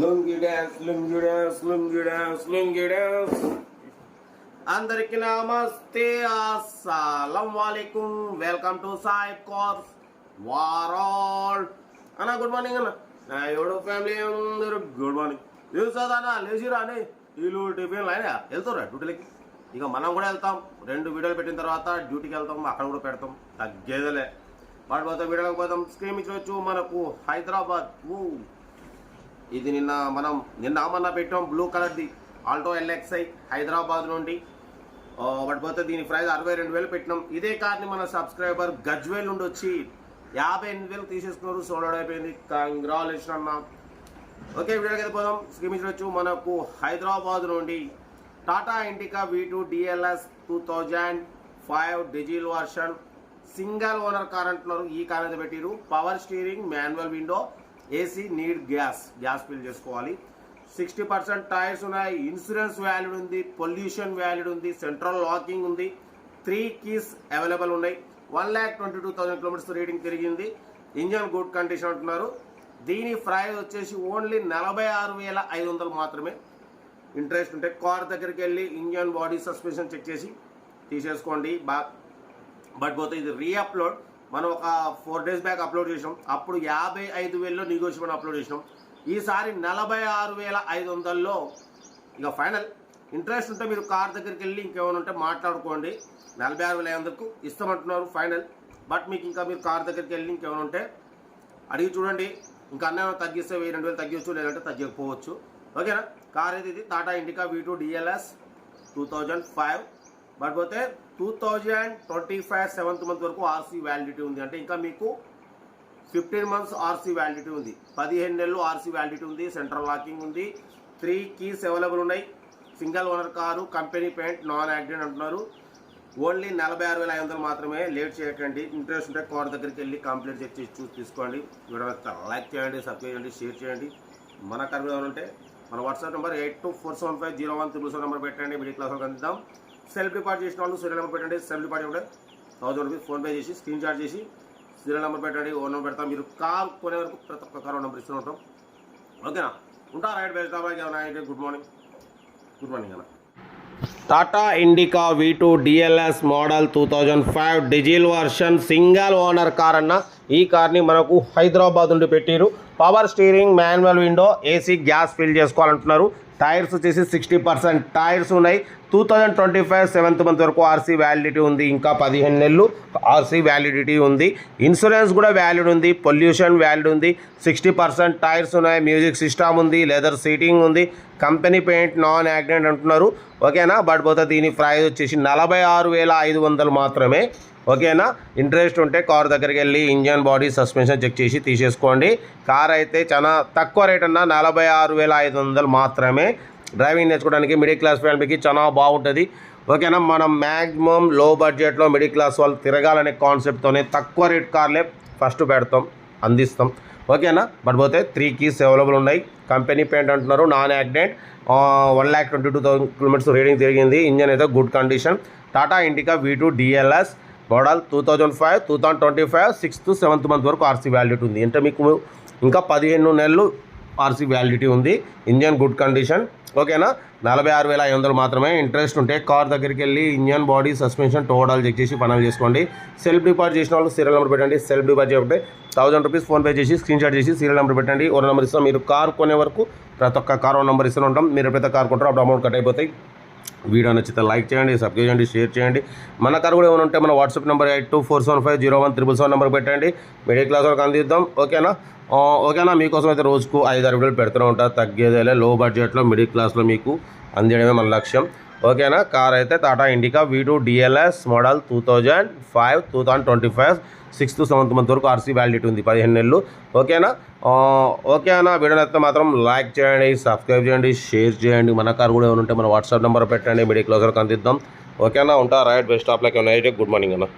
Lungi dance lungi dance lungi dance lungi dance అందరికి నమస్తే అస్సలం వాలేకుం. వెల్కమ్ టు సాయిబ్ కోర్స్ వారాల్ అన్న గుడ్ మార్నింగ్ అన్న. నా ఎవడో ఫ్యామిలీ అందరూ గుడ్ మార్నింగ్ లేచాదన్నా లేచిరా అని వీళ్ళు టిఫిన్ అయినా వెళ్తారా డ్యూటీలకి? ఇక మనం కూడా వెళ్తాం. రెండు వీడియోలు పెట్టిన తర్వాత డ్యూటీకి వెళ్తాం అక్కడ కూడా పెడతాం. తగ్గేదలే. వాటి పోతే వీడియోకి పోతాం. స్క్రీన్ ఇచ్చవచ్చు మనకు హైదరాబాద్. ఊ. ఇది నిన్న మనం నిన్న మొన్న పెట్టాం బ్లూ కలర్ది ఆల్టో ఎల్ఎక్స్ఐ హైదరాబాద్ నుండి. ఆ, వాటి పోతే దీని ప్రైస్ అరవై రెండు వేలు పెట్టినాం. ఇదే కార్ని మన సబ్స్క్రైబర్ గజ్వేల్ నుండి వచ్చి యాభై ఎనిమిది వేలు తీసేసుకున్నారు. సోల్డ్ అయిపోయింది. కంగ్రాచులేషన్ అన్న. ఓకే వీడియోకి వెళ్ళిపోదాం పోదాం. మనకు హైదరాబాద్ నుండి Tata Indica V two DLS two thousand five diesel version single owner car అంటున్నారు. ఈ కార్ అయితే పెట్టిరు power steering manual window AC need gas gas fill చేసుకోవాలి. సిక్స్టీ పర్సెంట్ టైర్స్ ఉన్నాయి ఇన్సూరెన్స్ వ్యాలిడ్ ఉంది పొల్యూషన్ వ్యాలిడ్ ఉంది సెంట్రల్ లాకింగ్ ఉంది three keys available ఉన్నాయి. One lakh twenty two thousand kilometres reading తిరిగింది. ఇంజన్ గుడ్ కండిషన్ అంటున్నారు. దీని price వచ్చేసి ఓన్లీ నలభై ఆరు వేల ఐదు వందలు మాత్రమే. ఇంట్రెస్ట్ ఉంటే కార్ దగ్గరికి వెళ్ళి ఇంజన్ బాడీ సస్పెన్షన్ చెక్ చేసి తీసేసుకోండి. బా బట్ పోతే ఇది రీఅప్లోడ్ మనం ఒక ఫోర్ డేస్ బ్యాక్ అప్లోడ్ చేసినాం. అప్పుడు యాభై ఐదు వేలలో నెగోషియబుల్ అప్లోడ్ చేసినాం. ఈసారి నలభై ఆరు వేల ఐదు వందల్లో ఇక ఫైనల్ ఇంట్రెస్ట్ ఉంటే మీరు కార్ దగ్గరికి వెళ్ళి ఇంకేమైనా ఉంటే మాట్లాడుకోండి. నలభై ఆరు వేల ఐదు వందలకు ఇస్తామంటున్నారు ఫైనల్ బట్ మీకు ఇంకా మీరు కార్ దగ్గరికి వెళ్ళి ఇంకేమైనా ఉంటే అడిగి చూడండి. ఇంకా అన్న తగ్గిస్తే వెయ్యి రెండు వేలు తగ్గించు లేదంటే తగ్గకపోవచ్చు. ఓకేనా? కార్ అయితే ఇది? Tata Indica V two DLS two thousand five but పోతే two thousand twenty five seventh month వరకు ఆర్సీ వ్యాలిడిటీ ఉంది. అంటే ఇంకా మీకు ఫిఫ్టీన్ మంత్స్ ఆర్సీ వ్యాలిడిటీ ఉంది. పదిహేను నెలలు ఆర్సీ వ్యాలిడిటీ ఉంది. సెంట్రల్ లాకింగ్ ఉంది. త్రీ కీస్ అవైలబుల్ ఉన్నాయి. Single owner car company paint non accident అంటున్నారు. ఓన్లీ నలభై ఆరు వేల ఐదు వందలు మాత్రమే లేట్ చేయకండి. ఇంట్రెస్ట్ ఉంటే కార్ దగ్గరికి వెళ్ళి కంప్లీట్ చెక్ చేసి చూసి తీసుకోండి. వీడియో లైక్ చేయండి సబ్స్క్రైబ్ చేయండి షేర్ చేయండి. మన కర్మ ఉంటే మన WhatsApp number eight two four seven five zero one triple seven number పెట్టండి. మిడిల్ క్లాస్ వాళ్ళకి అందిద్దాం. సెల్ఫ్ డిపార్ట్ చేసిన వాళ్ళు సీరియల్ నెంబర్ పెట్టండి సెల్ఫ్ డిపార్ట్ ఉంటే థౌసండ్ రూపీస్ ఫోన్పే చేసి స్క్రీన్ షాట్ చేసి సీరియల్ నెంబర్ పెట్టండి ఓ నెంబర్ పెడతాం. మీరు కార్ కొనే వరకు ప్రతి ఒక్క కార్ నెంబర్ ఇస్తూ ఉంటాం. ఓకేనా ఉంటా right best night good morning. Good morning అన్న. Tata Indica V two DLS model two thousand five diesel version single owner car అన్న. ఈ కార్ని మనకు హైదరాబాద్ నుండి పెట్టిరు power steering manual window AC gas fill చేసుకోవాలంటున్నారు. Tyres వచ్చేసి సిక్స్టీ పర్సెంట్ టైర్స్ ఉన్నాయి. Two thousand twenty five seventh month వరకు RC validity ఉంది ఇంకా పదిహేను నెలలు ఆర్సీ వ్యాలిడిటీ ఉంది. ఇన్సూరెన్స్ కూడా వ్యాలిడ్ ఉంది పొల్యూషన్ వ్యాలిడ్ ఉంది సిక్స్టీ పర్సెంట్ టైర్స్ ఉన్నాయి మ్యూజిక్ సిస్టమ్ ఉంది లెదర్ సీటింగ్ ఉంది కంపెనీ పెయింట్ నాన్ యాక్సిడెంట్ అంటున్నారు ఓకేనా? బట్ పోతే దీని ప్రైస్ వచ్చేసి నలభై ఆరు వేల ఐదు వందలు మాత్రమే ఓకేనా? ఇంట్రెస్ట్ ఉంటే కార్ దగ్గరికి వెళ్ళి ఇంజన్ బాడీ సస్పెన్షన్ చెక్ చేసి తీసేసుకోండి. కార్ అయితే చాలా తక్కువ రేట్ అన్న నలభై ఆరు వేల ఐదు వందలు మాత్రమే డ్రైవింగ్ నేర్చుకోవడానికి మిడిల్ క్లాస్ ఫ్యామిలీకి చాలా బాగుంటుంది. ఓకేనా? మనం మ్యాక్సిమం లో బడ్జెట్లో మిడిల్ క్లాస్ వాళ్ళు తిరగాలనే కాన్సెప్ట్తోనే తక్కువ రేట్ కార్లే ఫస్ట్ పెడతాం అందిస్తాం. ఓకేనా? బట్ పోతే త్రీ కీస్ అవైలబుల్ ఉన్నాయి. కంపెనీ పెయింట్ అంటున్నారు non accident. One lakh twenty two thousand kilometres reading తిరిగింది. ఇంజన్ అయితే good condition. Tata Indica V two DLS model two thousand five two thousand twenty five sixth seventh month వరకు RC validity ఉంది. అంటే మీకు ఇంకా పదిహేను నెలలు ఆర్సీ వ్యాలిడిటీ ఉంది ఇంజన్ గుడ్ కండిషన్ ఓకేనా? నలభై ఆరు వేల ఐదు వందలు మాత్రమే ఇంట్రెస్ట్ ఉంటే కార్ దగ్గరికి వెళ్ళి engine body suspension total check చేసి పనులు చేసుకోండి. సెల్ఫ్ డిపాజిట్ చేసిన వాళ్ళు సీరియల్ నెంబర్ పెట్టండి సెల్ఫ్ డిపాజిట్ చేయకుంటే థౌసండ్ రూపీస్ ఫోన్పే చేసి స్క్రీన్ షాట్ చేసి సీరియల్ నెంబర్ పెట్టండి. ఓ నెంబర్ ఇస్తాం మీరు కార్ కొనే వరకు ప్రతి ఒక్క కార్ నెంబర్ ఇస్తూనే ఉంటాం. మీరు ఎప్పుడైతే కార్ కొంటారు అప్పుడు అమౌంట్ కట్ అయిపోతాయి. వీడియో నచ్చితే లైక్ చేయండి సబ్స్క్రైబ్ చేయండి షేర్ చేయండి. మన కార్ కూడా ఏమైనా ఉంటే మన WhatsApp number eight two four seven five zero one triple seven number పెట్టండి. మిడిల్ క్లాస్ వాళ్ళకి అందిద్దాం. ఓకేనా? ఓకేనా? మీకోసం అయితే రోజుకు ఐదు ఆరు వీడియోలు పెడుతూనే ఉంటా. తగ్గేదేలే. లో బడ్జెట్లో మిడిల్ క్లాస్లో మీకు అందించడమే మన లక్ష్యం. ఓకేనా? కార్ అయితే Tata Indica V two DLS model two thousand five two thousand twenty five sixth seventh month వరకు ఆర్సీ వ్యాలిడిటీ ఉంది పదిహేను నెలలు. ఓకేనా? ఓకేనా? ఓకే అన్న వీడియో అయితే మాత్రం లైక్ చేయండి సబ్స్క్రైబ్ చేయండి షేర్ చేయండి. మన కార్ కూడా ఏమైనా ఉంటే మన వాట్సాప్ నెంబర్ పెట్టండి మీడియా క్లోజర్కి అందిద్దాం. ఓకేనా? ఉంటా right best of like night good morning అన్న.